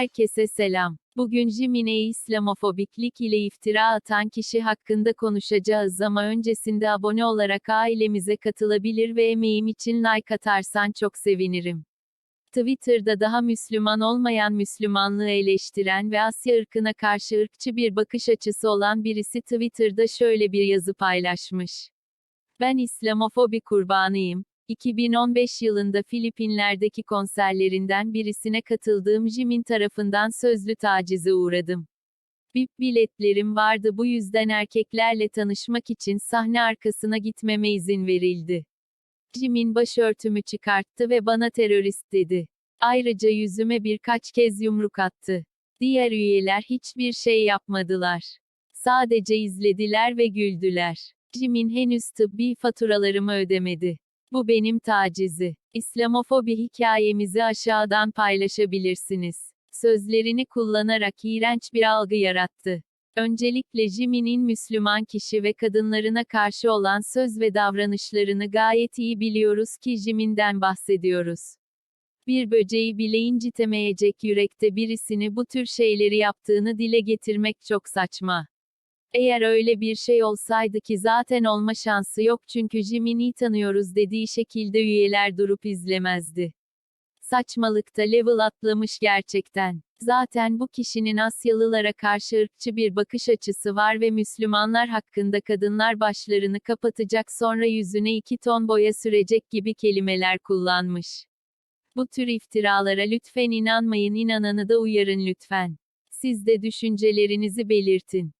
Herkese selam. Bugün Jimine'ye İslamofobiklik ile iftira atan kişi hakkında konuşacağız ama öncesinde abone olarak ailemize katılabilir ve emeğim için like atarsan çok sevinirim. Twitter'da daha Müslüman olmayan Müslümanlığı eleştiren ve Asya ırkına karşı ırkçı bir bakış açısı olan birisi Twitter'da şöyle bir yazı paylaşmış. Ben İslamofobi kurbanıyım. 2015 yılında Filipinler'deki konserlerinden birisine katıldığım Jimin tarafından sözlü tacize uğradım. VIP biletlerim vardı bu yüzden erkeklerle tanışmak için sahne arkasına gitmeme izin verildi. Jimin başörtümü çıkarttı ve bana terörist dedi. Ayrıca yüzüme birkaç kez yumruk attı. Diğer üyeler hiçbir şey yapmadılar. Sadece izlediler ve güldüler. Jimin henüz tıbbi faturalarımı ödemedi. Bu benim tacizi. İslamofobi hikayemizi aşağıdan paylaşabilirsiniz. Sözlerini kullanarak iğrenç bir algı yarattı. Öncelikle Jimin'in Müslüman kişi ve kadınlarına karşı olan söz ve davranışlarını gayet iyi biliyoruz ki Jimin'den bahsediyoruz. Bir böceği bile incitemeyecek yürekte birisini bu tür şeyleri yaptığını dile getirmek çok saçma. Eğer öyle bir şey olsaydı ki zaten olma şansı yok çünkü Jimin'i tanıyoruz dediği şekilde üyeler durup izlemezdi. Saçmalıkta level atlamış gerçekten. Zaten bu kişinin Asyalılara karşı ırkçı bir bakış açısı var ve Müslümanlar hakkında kadınlar başlarını kapatacak sonra yüzüne iki ton boya sürecek gibi kelimeler kullanmış. Bu tür iftiralara lütfen inanmayın inananı da uyarın lütfen. Siz de düşüncelerinizi belirtin.